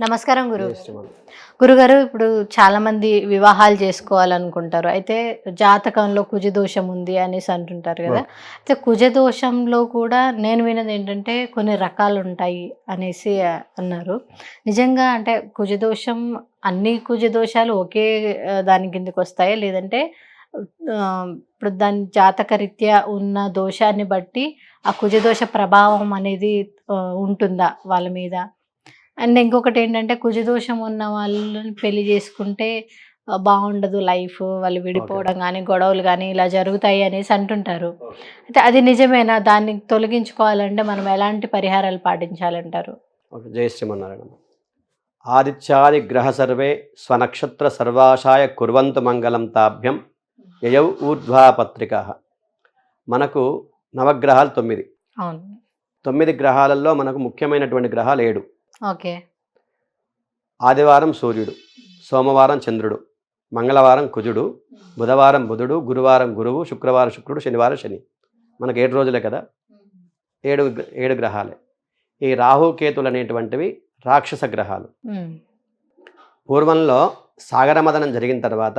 నమస్కారం గురు. గురుగారు ఇప్పుడు చాలా మంది వివాహాలు చేసుకోవాలనుకుంటారు. అయితే జాతకంలో కుజదోషం ఉంది అనేసి అంటుంటారు కదా. అయితే కుజదోషంలో కూడా నేను విన్నది ఏంటంటే కొన్ని రకాలు ఉంటాయి అనేసి అన్నారు. నిజంగా అంటే కుజదోషం అన్ని కుజదోషాలు ఒకే ఆ, దాని కిందకి వస్తాయా? లేదంటే ఇప్పుడు దాని జాతక రీత్యా ఉన్న దోషాన్ని బట్టి ఆ కుజదోష ప్రభావం అనేది ఉంటుందా వాళ్ళ మీద? అండ్ ఇంకొకటి ఏంటంటే కుజదోషం ఉన్న వాళ్ళని పెళ్ళి చేసుకుంటే బాగుండదు లైఫ్. వాళ్ళు విడిపోవడం కానీ గొడవలు కానీ ఇలా జరుగుతాయి అనేసి అంటుంటారు. అయితే అది నిజమేనా? దాన్ని తొలగించుకోవాలంటే మనం ఎలాంటి పరిహారాలు పాటించాలంటారు? ఓకే. జై శ్రీమన్నారాయణ. ఆదిత్యాది గ్రహ సర్వే స్వనక్షత్ర సర్వాశాయ కుర్వంతు మంగళం తాభ్యం యయౌ ఊర్ధ్వా పత్రిక. మనకు నవగ్రహాలు తొమ్మిది. అవును. తొమ్మిది గ్రహాలలో మనకు ముఖ్యమైనటువంటి గ్రహాలు ఏడు. ఓకే. ఆదివారం సూర్యుడు సోమవారం చంద్రుడు మంగళవారం కుజుడు బుధవారం బుధుడు గురువారం గురువు శుక్రవారం శుక్రుడు శనివారం శని. మనకు ఏడు రోజులే కదా? ఏడు ఏడు గ్రహాలే. ఈ రాహుకేతులు అనేటువంటివి రాక్షస గ్రహాలు. పూర్వంలో సాగరమదనం జరిగిన తర్వాత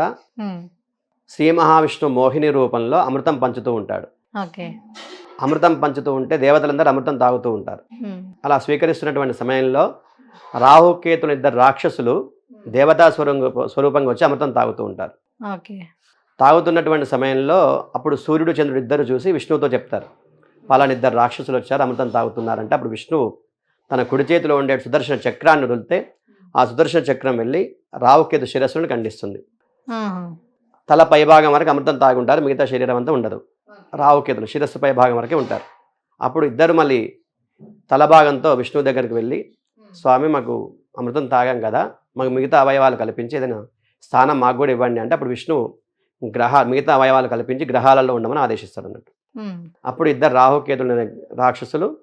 శ్రీ మహావిష్ణు మోహిని రూపంలో అమృతం పంచుతూ ఉంటాడు. ఓకే. అమృతం పంచుతూ ఉంటే దేవతలందరూ అమృతం తాగుతూ ఉంటారు. అలా స్వీకరిస్తున్నటువంటి సమయంలో రాహుకేతులు ఇద్దరు రాక్షసులు దేవతా స్వరూప స్వరూపంగా వచ్చి అమృతం తాగుతూ ఉంటారు. తాగుతున్నటువంటి సమయంలో అప్పుడు సూర్యుడు చంద్రుడు ఇద్దరు చూసి విష్ణువుతో చెప్తారు. పలానా ఇద్దరు రాక్షసులు వచ్చారు అమృతం తాగుతున్నారంటే అప్పుడు విష్ణువు తన కుడి చేతిలో ఉండే సుదర్శన చక్రాన్ని వదిలితే ఆ సుదర్శన చక్రం వెళ్ళి రావుకేతు శిరస్సును ఖండిస్తుంది. తల పైభాగం వరకు అమృతం తాగి ఉంటారు మిగతా శరీరం అంతా ఉండదు. రావుకేతులు శిరస్సు పై భాగం వరకే ఉంటారు. అప్పుడు ఇద్దరు మళ్ళీ తల భాగంతో విష్ణువు దగ్గరికి వెళ్ళి స్వామి మాకు అమృతం తాగాం కదా మాకు మిగతా అవయవాలు కల్పించి ఏదైనా స్థానం మాకు కూడా ఇవ్వండి అంటే అప్పుడు విష్ణువు గ్రహ మిగతా అవయవాలు కల్పించి గ్రహాలలో ఉండమని ఆదేశిస్తాడు అన్నట్టు. అప్పుడు ఇద్దరు రాహుకేతులు అనే రాక్షసులు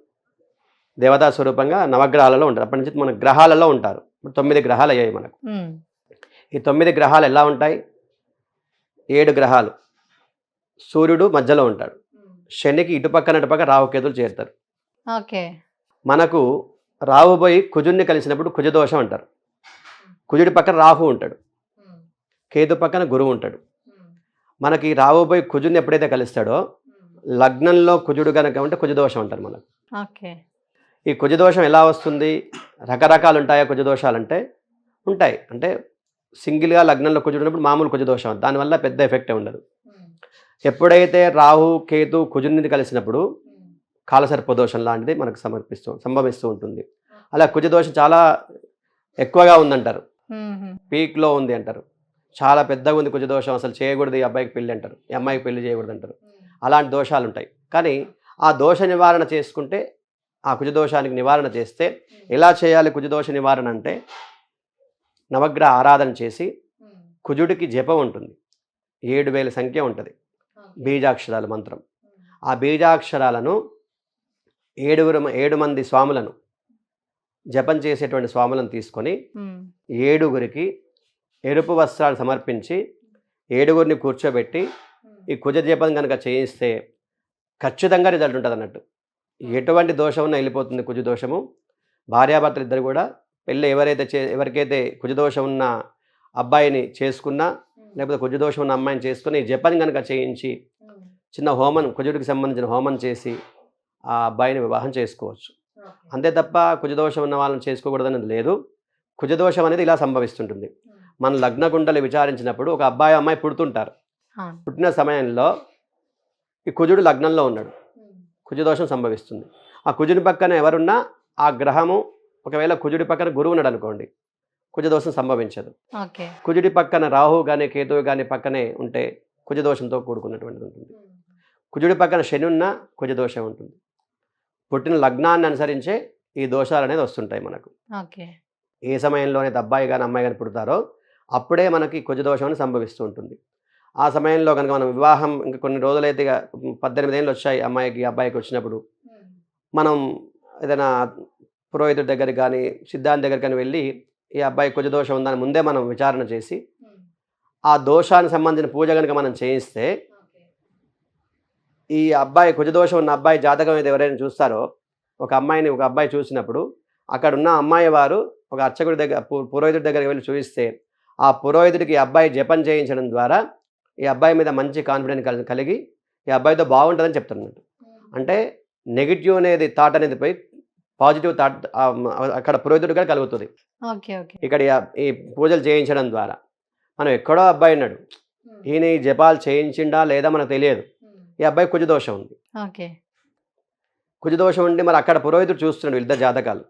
దేవతా స్వరూపంగా నవగ్రహాలలో ఉంటారు. అప్పటి నుంచి మన గ్రహాలలో ఉంటారు. ఇప్పుడు తొమ్మిది గ్రహాలు అయ్యాయి మనకు. ఈ తొమ్మిది గ్రహాలు ఎలా ఉంటాయి? ఏడు గ్రహాలు. సూర్యుడు మధ్యలో ఉంటాడు. శనికి ఇటుపక్కన ఇటుపక్క రాహుకేతులు చేరుతారు. ఓకే. మనకు రాహు పోయి కుజుడిని కలిసినప్పుడు కుజదోషం అంటారు. కుజుడి పక్కన రాహు ఉంటాడు. కేతు పక్కన గురువు ఉంటాడు. మనకి రాహు పోయి కుజుడిని ఎప్పుడైతే కలుస్తాడో లగ్నంలో కుజుడు కనుక ఉంటే కుజదోషం అంటారు మనకు. ఓకే. ఈ కుజదోషం ఎలా వస్తుంది? రకరకాలు ఉంటాయా కుజదోషాలు అంటే ఉంటాయి. అంటే సింగిల్గా లగ్నంలో కుజుడు ఉన్నప్పుడు మామూలు కుజదోషం. దానివల్ల పెద్ద ఎఫెక్ట్ ఉండదు. ఎప్పుడైతే రాహు కేతు కుజుడిని కలిసినప్పుడు కాలసర్పదోషం లాంటిది మనకు సమర్పిస్తూ సంభవిస్తూ ఉంటుంది. అలా కుజదోషం చాలా ఎక్కువగా ఉందంటారు. పీక్లో ఉంది అంటారు. చాలా పెద్దగా ఉంది కుజదోషం అసలు చేయకూడదు ఈ అబ్బాయికి పెళ్ళి అంటారు. ఈ అమ్మాయికి పెళ్ళి చేయకూడదు అంటారు. అలాంటి దోషాలు ఉంటాయి. కానీ ఆ దోష నివారణ చేసుకుంటే ఆ కుజదోషానికి నివారణ చేస్తే ఎలా చేయాలి కుజదోష నివారణ అంటే నవగ్రహ ఆరాధన చేసి కుజుడికి జపం ఉంటుంది. ఏడు వేల సంఖ్య ఉంటుంది. బీజాక్షరాల మంత్రం. ఆ బీజాక్షరాలను ఏడుగురు ఏడు మంది స్వాములను జపం చేసేటువంటి స్వాములను తీసుకొని ఏడుగురికి ఎరుపు వస్త్రాలు సమర్పించి ఏడుగురిని కూర్చోబెట్టి ఈ కుజ జపం కనుక చేయిస్తే ఖచ్చితంగా రిజల్ట్ ఉంటుంది అన్నట్టు. ఎటువంటి దోషం ఉన్నా వెళ్ళిపోతుంది కుజ దోషము. భార్యాభర్తలు ఇద్దరు కూడా పెళ్ళి ఎవరైతే చే ఎవరికైతే కుజదోషం ఉన్న అబ్బాయిని చేసుకున్నా లేకపోతే కుజదోషం ఉన్న అమ్మాయిని చేసుకుని జపం కనుక చేయించి చిన్న హోమం కుజుడికి సంబంధించిన హోమం చేసి ఆ అబ్బాయిని వివాహం చేసుకోవచ్చు. అంతే తప్ప కుజదోషం ఉన్న వాళ్ళని చేసుకోకూడదనేది లేదు. కుజదోషం అనేది ఇలా సంభవిస్తుంటుంది. మన లగ్న కుండలు విచారించినప్పుడు ఒక అబ్బాయి అమ్మాయి పుడుతుంటారు. పుట్టిన సమయంలో ఈ కుజుడు లగ్నంలో ఉన్నాడు. కుజదోషం సంభవిస్తుంది. ఆ కుజుడి పక్కన ఎవరున్నా ఆ గ్రహము ఒకవేళ కుజుడి పక్కన గురువు ఉన్నాడు అనుకోండి కుజదోషం సంభవించదు. కుజుడి పక్కన రాహు కానీ కేతువు కానీ పక్కనే ఉంటే కుజదోషంతో కూడుకున్నటువంటిది ఉంటుంది. కుజుడి పక్కన శని ఉన్న కుజదోషం ఉంటుంది. పుట్టిన లగ్నాన్ని అనుసరించే ఈ దోషాలు అనేది వస్తుంటాయి మనకు. ఓకే. ఏ సమయంలో అయితే అబ్బాయి కానీ అమ్మాయి కానీ పుడతారో అప్పుడే మనకి కుజదోషం అనేది సంభవిస్తూ ఉంటుంది. ఆ సమయంలో కనుక మనం వివాహం ఇంకా కొన్ని రోజులైతే ఇక పద్దెనిమిది ఏళ్ళు వచ్చాయి అమ్మాయికి అబ్బాయికి వచ్చినప్పుడు. మనం ఏదైనా పురోహితుడి దగ్గర కానీ సిద్ధాంతి దగ్గర కానీ వెళ్ళి ఈ అబ్బాయి కుజదోషం ఉందని ముందే మనం విచారణ చేసి ఆ దోషానికి సంబంధించిన పూజ కనుక మనం చేయిస్తే ఈ అబ్బాయి కుజదోషం ఉన్న అబ్బాయి జాతకం అయితే ఎవరైనా చూస్తారో ఒక అమ్మాయిని ఒక అబ్బాయి చూసినప్పుడు అక్కడ ఉన్న అమ్మాయి వారు ఒక అర్చకుడి దగ్గర పురోహితుడి దగ్గరికి వెళ్ళి చూపిస్తే ఆ పురోహితుడికి ఈ అబ్బాయి జపం చేయించడం ద్వారా ఈ అబ్బాయి మీద మంచి కాన్ఫిడెన్స్ కలి- కలిగి ఈ అబ్బాయితో బాగుంటుందని చెప్తున్నాడు అంటే నెగిటివ్ అనేది థాట్ అనేది పోయి పాజిటివ్ థాట్ అక్కడ పురోహితుడిగా కలుగుతుంది. Okay okay. ఇక్కడ ఈ- పూజలు చేయించడం ద్వారా. మనం ఎక్కడో అబ్బాయి ఉన్నాడు. ఈయన ఈ జపాలు చేయించిండా లేదా మనకు తెలియదు. ఈ అబ్బాయి కుజదోషం ఉంది. ఓకే. కుజదోషం ఉండి మరి అక్కడ పురోహితుడు చూస్తున్నాడు ఇద్దరు జాతకాలు.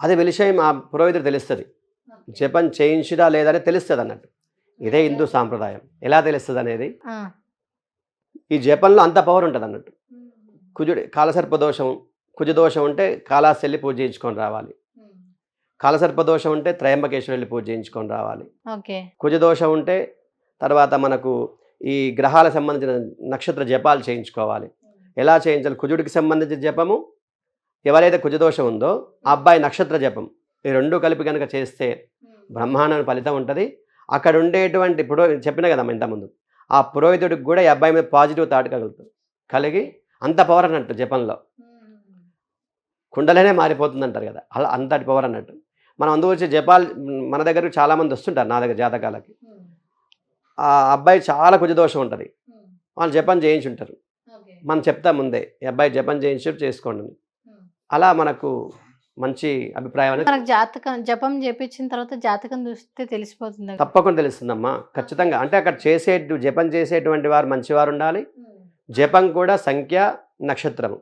అది విషయం ఆ పురోహితుడు తెలుస్తుంది. జపం చేయించిడా లేదని తెలుస్తుంది అన్నట్టు. ఇదే హిందూ సాంప్రదాయం. ఎలా తెలుస్తుంది అనేది? ఈ జపంలో అంత పవర్ ఉంటుంది అన్నట్టు కుజుడి కాలసర్ప దోషం కుజదోషం ఉంటే కాళాస్తి వెళ్ళి పూజ చేయించుకొని రావాలి. కాలసర్ప దోషం ఉంటే త్రయంబకేశ్వరం వెళ్ళి పూజ చేయించుకొని రావాలి. కుజదోషం ఉంటే తర్వాత మనకు ఈ గ్రహాలకు సంబంధించిన నక్షత్ర జపాలు చేయించుకోవాలి. ఎలా చేయించాలి? కుజుడికి సంబంధించిన జపము? ఎవరైతే కుజదోషం ఉందో ఆ అబ్బాయి నక్షత్ర జపం. ఈ రెండు కలిపి కనుక చేస్తే బ్రహ్మాండమైన ఫలితం ఉంటుంది. అక్కడ ఉండేటువంటి పురో చెప్పిన కదా ఇంతకుముందు. ఆ పురోహితుడికి కూడా ఈ అబ్బాయి మీద పాజిటివ్ థాట్ కలుగుతుంది. కలిగి అంత పవర్ అన్నట్టు జపంలో. కుండలనే మారిపోతుంది అంటారు కదా. అలా అంతటి పవర్ అన్నట్టు. మనం అందువచ్చి జపాలు మన దగ్గరకు చాలామంది వస్తుంటారు నా దగ్గర జాతకాలకి. ఆ అబ్బాయి చాలా కుజదోషం ఉంటుంది. వాళ్ళు జపం చేయించుంటారు. మనం చెప్తాం ముందే ఈ అబ్బాయి జపం చేయించి చేసుకోండి. అలా మనకు మంచి అభిప్రాయం అనేది మనకు జాతకం జపం చేపించిన తర్వాత జాతకం చూస్తే తెలిసిపోతుంది తప్పకుండా తెలుస్తుందమ్మా. ఖచ్చితంగా. అంటే అక్కడ చేసే జపం చేసేటువంటి వారు మంచివారు ఉండాలి. జపం కూడా సంఖ్య నక్షత్రము.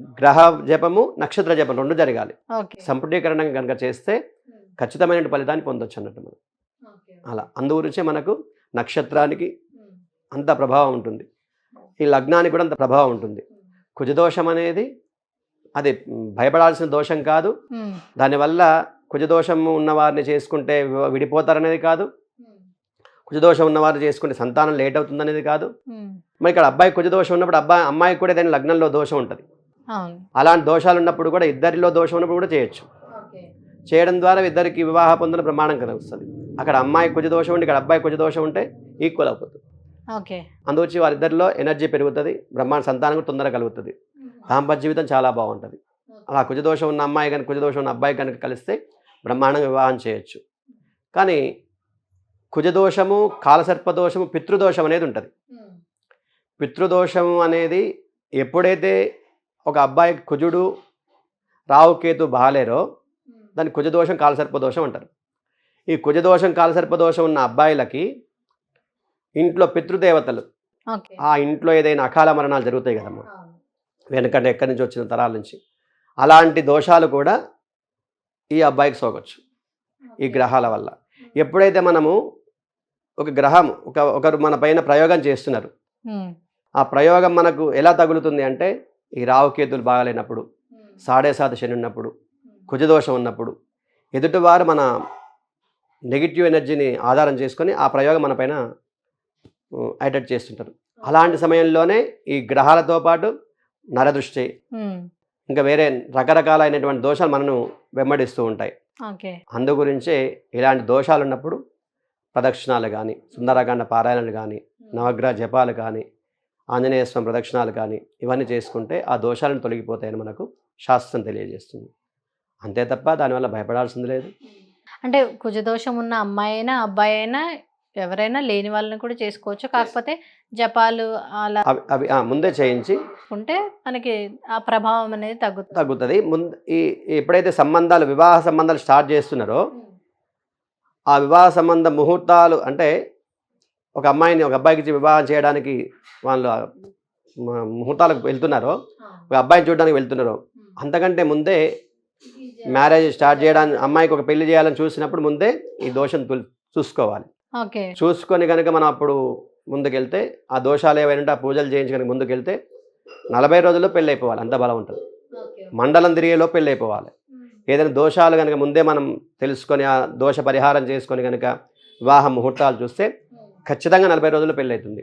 గ్రహ జపము నక్షత్ర జపం రెండు జరగాలి. ఓకే. సంపుటీకరణం కనుక చేస్తే ఖచ్చితమైన ఫలితాన్ని పొందొచ్చు అన్నట్టు మనం అలా. అందు గురించే మనకు నక్షత్రానికి అంత ప్రభావం ఉంటుంది. ఈ లగ్నానికి కూడా అంత ప్రభావం ఉంటుంది. కుజదోషం అనేది అది భయపడాల్సిన దోషం కాదు. దానివల్ల కుజదోషం ఉన్న వారిని చేసుకుంటే విడిపోతారనేది కాదు. కుజదోషం ఉన్నవారు చేసుకుంటే సంతానం లేట్ అవుతుందనేది కాదు. మరి ఇక్కడ అబ్బాయి కుజదోషం ఉన్నప్పుడు అబ్బాయి అమ్మాయికి కూడా ఏదైనా లగ్నంలో దోషం ఉంటుంది. అలాంటి దోషాలు ఉన్నప్పుడు కూడా ఇద్దరిలో దోషం ఉన్నప్పుడు కూడా చేయొచ్చు. చేయడం ద్వారా ఇద్దరికి వివాహ పొందిన ప్రమాణం కలుగుతుంది. అక్కడ అమ్మాయి కుజదోషం ఉంటే ఇక్కడ అబ్బాయి కుజదోషం ఉంటే ఈక్వల్ అవుతుంది. ఓకే. అందువచ్చి వారిద్దరిలో ఎనర్జీ పెరుగుతుంది బ్రహ్మాండ సంతానం కూడా తొందరగా కలుగుతుంది. దాంపత్య జీవితం చాలా బాగుంటుంది. అలా కుజదోషం ఉన్న అమ్మాయి కనుక కుజదోషం ఉన్న అబ్బాయి కనుక కలిస్తే బ్రహ్మాండంగా వివాహం చేయొచ్చు. కానీ కుజదోషము కాలసర్పదోషము పితృదోషం అనేది ఉంటుంది. పితృదోషం అనేది ఎప్పుడైతే ఒక అబ్బాయికి కుజుడు రావుకేతు బాలేరో దాన్ని కుజదోషం కాలసర్పదోషం అంటారు. ఈ కుజదోషం కాలసర్పదోషం ఉన్న అబ్బాయిలకి ఇంట్లో పితృదేవతలు. ఆ ఇంట్లో ఏదైనా అకాల మరణాలు జరుగుతాయి కదమ్మా. వెనకంటే ఎక్కడి నుంచి వచ్చిన తరాల నుంచి. అలాంటి దోషాలు కూడా ఈ అబ్బాయికి సోకొచ్చు ఈ గ్రహాల వల్ల. ఎప్పుడైతే మనము ఒక గ్రహం ఒక ఒకరు మన పైన ప్రయోగం చేస్తున్నారు. ఆ ప్రయోగం మనకు ఎలా తగులుతుంది అంటే ఈ రావుకేతులు బాగాలేనప్పుడు సాడే సాత శని ఉన్నప్పుడు కుజదోషం ఉన్నప్పుడు ఎదుటివారు మన నెగిటివ్ ఎనర్జీని ఆధారం చేసుకొని ఆ ప్రయోగం మన పైన అటాక్ చేస్తుంటారు. అలాంటి సమయంలోనే ఈ గ్రహాలతో పాటు నరదృష్టి ఇంకా వేరే రకరకాలైనటువంటి దోషాలు మనను వెంబడిస్తూ ఉంటాయి. అందు గురించే ఇలాంటి దోషాలు ఉన్నప్పుడు ప్రదక్షిణాలు కానీ సుందరకాండ పారాయణలు కానీ నవగ్రహ జపాలు కానీ ఆంజనేయ స్వామి ప్రదక్షిణాలు కానీ ఇవన్నీ చేసుకుంటే ఆ దోషాలను తొలగిపోతాయని మనకు శాస్త్రం తెలియజేస్తుంది. అంతే తప్ప దానివల్ల భయపడాల్సింది లేదు. అంటే కుజదోషం ఉన్న అమ్మాయి అయినా అబ్బాయి అయినా ఎవరైనా లేని వాళ్ళని కూడా చేసుకోవచ్చు. కాకపోతే జపాలు అలా అవి ముందే చేయించి ఉంటే మనకి ఆ ప్రభావం అనేది తగ్గుతుంది. తగ్గుతుంది. ముందు ఈ ఎప్పుడైతే సంబంధాలు వివాహ సంబంధాలు స్టార్ట్ చేస్తున్నారో ఆ వివాహ సంబంధ ముహూర్తాలు అంటే ఒక అమ్మాయిని ఒక అబ్బాయికి వివాహం చేయడానికి వాళ్ళు ముహూర్తాలకు వెళ్తున్నారో. ఒక అబ్బాయిని చూడడానికి వెళ్తున్నారో. అంతకంటే ముందే మ్యారేజ్ స్టార్ట్ చేయడానికి అమ్మాయికి ఒక పెళ్ళి చేయాలని చూసినప్పుడు ముందే ఈ దోషం చూసుకోవాలి. ఓకే. చూసుకొని కనుక మనం అప్పుడు ముందుకెళ్తే ఆ దోషాలు ఏవైనా ఆ పూజలు చేయించి కనుక ముందుకెళ్తే నలభై రోజుల్లో పెళ్ళి అయిపోవాలి అంత బలం ఉంటుంది. మండలం తిరిగేలో పెళ్ళి అయిపోవాలి ఏదైనా దోషాలు కనుక ముందే మనం తెలుసుకొని ఆ దోష పరిహారం చేసుకొని కనుక వివాహ ముహూర్తాలు చూస్తే ఖచ్చితంగా నలభై రోజుల్లో పెళ్ళి అవుతుంది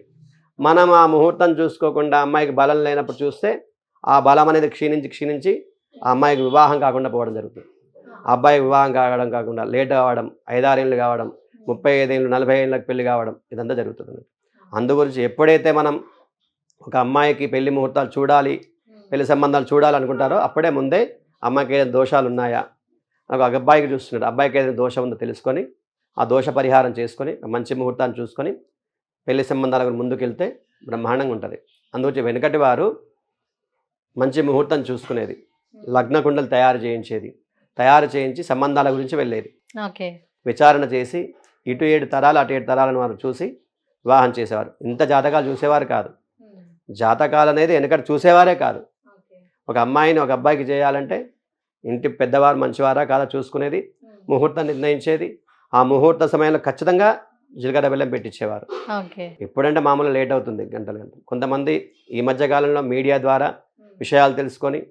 మనం ఆ ముహూర్తం చూసుకోకుండా అమ్మాయికి బలం లేనప్పుడు చూస్తే ఆ బలం అనేది క్షీణించి క్షీణించి ఆ అమ్మాయికి వివాహం కాకుండా పోవడం జరుగుతుంది. ఆ అబ్బాయికి వివాహం కావడం కాకుండా లేట్ కావడం ఐదారేళ్ళు కావడం ముప్పై ఐదేళ్ళు నలభై ఏళ్ళకి పెళ్ళి కావడం ఇదంతా జరుగుతుంది. అందు గురించి ఎప్పుడైతే మనం ఒక అమ్మాయికి పెళ్ళి ముహూర్తాలు చూడాలి పెళ్ళి సంబంధాలు చూడాలనుకుంటారో అప్పుడే ముందే అమ్మాయికి ఏదైనా దోషాలు ఉన్నాయా ఒక అబ్బాయికి చూస్తున్నాడు. అబ్బాయికి ఏదైనా దోషం ఉందో తెలుసుకొని ఆ దోష పరిహారం చేసుకొని మంచి ముహూర్తాన్ని చూసుకొని పెళ్ళి సంబంధాల గురించి ముందుకెళ్తే బ్రహ్మాండంగా ఉంటుంది. అందుకొచ్చి వెనుకటి వారు మంచి ముహూర్తం చూసుకునేది. లగ్న కుండలు తయారు చేయించేది. తయారు చేయించి సంబంధాల గురించి వెళ్ళేది. ఓకే. విచారణ చేసి ఇటు ఏడు తరాలు అటు ఏడు తరాలను వారు చూసి వివాహం చేసేవారు. ఇంత జాతకాలు చూసేవారు కాదు. జాతకాలు అనేది వెనకటి చూసేవారే కాదు. ఒక అమ్మాయిని ఒక అబ్బాయికి చేయాలంటే ఇంటి పెద్దవారు మంచివారా కాదా చూసుకునేది. ముహూర్తం నిర్ణయించేది. ఆ ముహూర్త సమయంలో ఖచ్చితంగా జీలకర్ర బెల్లం పెట్టించేవారు ఓకే. ఇప్పుడంటే మామూలు లేట్ అవుతుంది గంటలు గంటలు. కొంతమంది ఈ మధ్య కాలంలో మీడియా ద్వారా విషయాలు తెలుసుకొని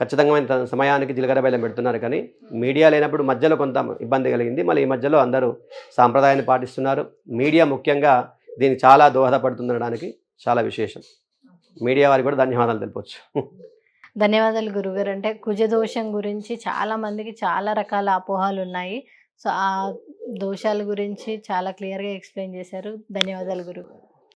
ఖచ్చితమైన త- సమయానికి జీలకర్ర బెల్లం పెడుతున్నారు కానీ మీడియా లేనప్పుడు మధ్యలో కొంత ఇబ్బంది కలిగింది. మళ్ళీ ఈ మధ్యలో అందరూ సాంప్రదాయాన్ని పాటిస్తున్నారు. మీడియా ముఖ్యంగా దీనికి చాలా దోహదపడుతుందనడానికి చాలా విశేషం. మీడియా వారికి కూడా ధన్యవాదాలు తెలుపొచ్చు. ధన్యవాదాలు గురుగారు. అంటే కుజదోషం గురించి చాలా మందికి చాలా రకాల అపోహాలు ఉన్నాయి సో ఆ దోషాల గురించి చాలా క్లియర్గా ఎక్స్ప్లెయిన్ చేశారు. ధన్యవాదాలు గురు.